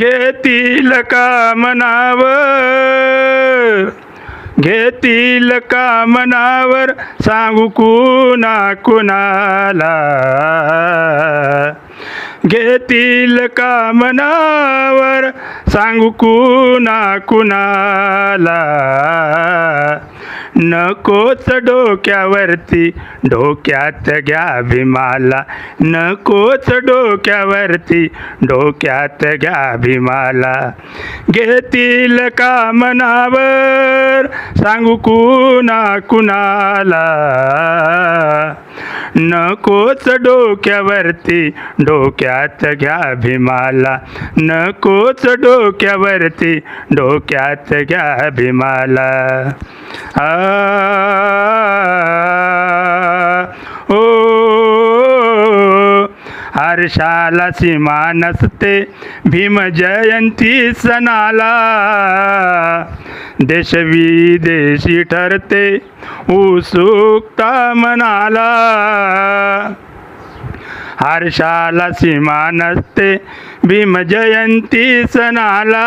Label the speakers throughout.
Speaker 1: घेतील का मनावर? घेतील का मनावर? सांगू कुणा कुणाला? घेतील का मनावर? सांगू कुणा कुणाला? नकोच डोक्यावरती डोक्यात घ्या भीमाला नकोच डोक्यावरती डोक्यात घ्या भीमाला घेतील का मनावर? सांगू कुणा कुणाला? नकोच डोक्यावरती डोक्यात घ्या भीमाला नकोच डोक्यावरती डोक्यात घ्या भीमाला आ ओ हर्षाला सीमा नसते. भीम जयंती सणाला. देश विदेशी ठरते. उत्सुकता मनाला. हर्षाला सीमा नसते. भीम जयंती सणाला.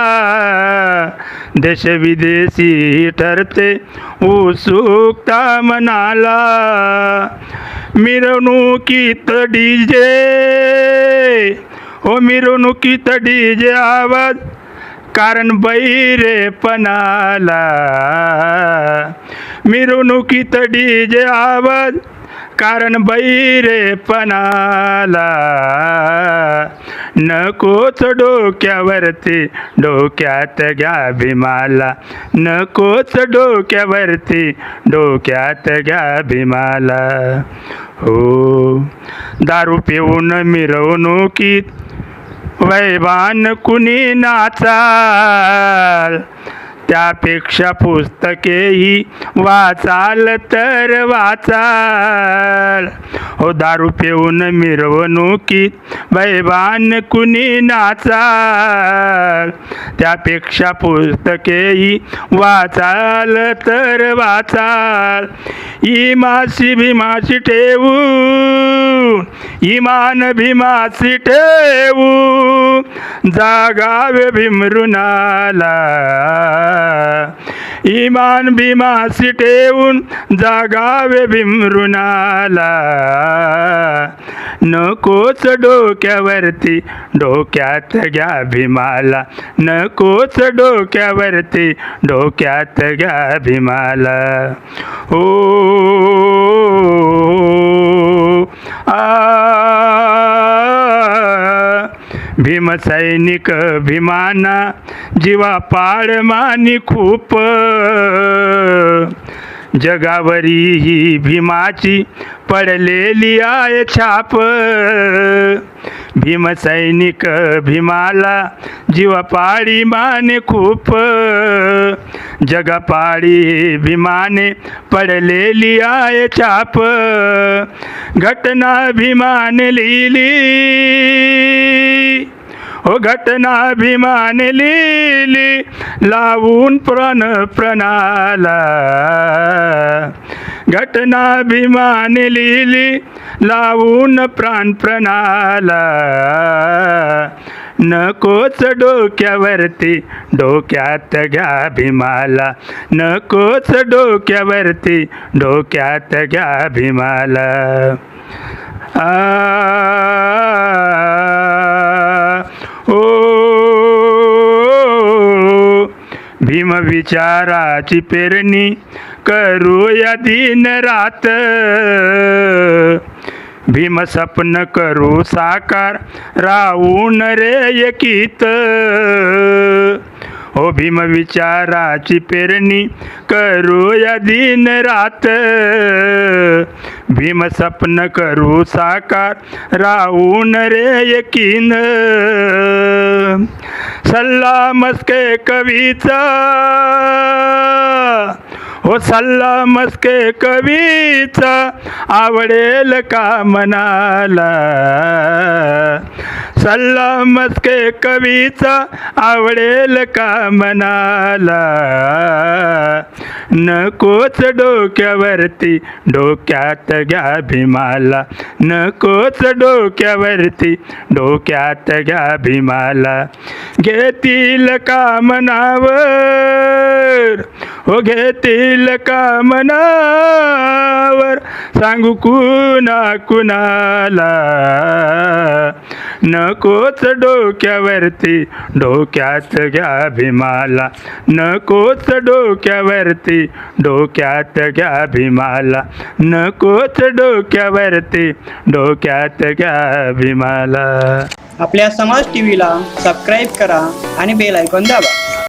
Speaker 1: देश विदेशी ठरते. उत्सुकता मनाला. मिरवणुकीत डीजे. हो मिरवणुकीत डीजे आवाज. कारण बैरेपणाला. मिरवणुकीत डीजे आवाज. कारण बैरेपणाला. नकोच डोक्यावरती डोक्यात घ्या भीमाला. नकोच डोक्यावरती डोक्यात घ्या भीमाला. हो. दारू पिऊन मिरवणुकीत वैवान कुणी नाचा त्यापेक्षा पुस्तकेही वाचाल तर वाचाल. हो दारू पिऊन मिरवणुकीत वैवान कुणी नाचाल. त्यापेक्षा पुस्तकेही वाचाल तर वाचाल. इमाशी भीमाशी ठेवू इमान भीमाशी ठेवू जागावे भीमरुणाला इमान भीमासी ठेवून जागावे भीमरुणाला नकोच डोक्यावरती डोक्यात घ्या भीमाला. नकोच डोक्यावरती डोक्यात घ्या भीमाला. हो आ भीमसैनिक भीमाना जीवा पाळ मानी खूप. जगावरी ही भीमाची पडलेली आहे छाप. भीमसैनिक भीमाला जीवपाळी माने खूप. जगपाळी भीमाने पडलेली आहे छाप. घटना भीमाने लिहिली. हो घटनाभिमाने लिहिली. लावून प्रण प्रणाला. घटनाभिमान लिहिली. लावून प्राण प्रणाला. नकोच डोक्यावरती डोक्यात घ्या भीमाला नकोच डोक्यावरती डोक्यात घ्या भीमाला आ भीम विचाराची पेरणी करूया दिन रात. भीम सपन करू साकार राहून रे एकीत. हो भीम विचाराची पेरणी करूया दिन रात. भीम सपन करू साकार राहून रे एकीन. सल्ला मस्के कवीचा. हो सल्ला मस्के कवीचा आवडेल का मनाला? सल्ला मस्के कवीचा आवडेल का मनाला? नकोच डोक्यावरती डोक्यात घ्या भीमाला. नकोच डोक्यावरती डोक्यात घ्या भीमाला. घेतील का मनावर? हो घेतील का मनावर? सांगू कुणा कुणाला? नकोच डोक्यावरती डोक्यात घ्या भीमाला. नकोच डोक्यावरती डोक्यात घ्या भीमाला. नकोच डोक्यावरती डोक्यात घ्या भीमाला.
Speaker 2: आपल्या समाज टीव्हीला सबस्क्राईब करा आणि बेल ऐकून दाबा.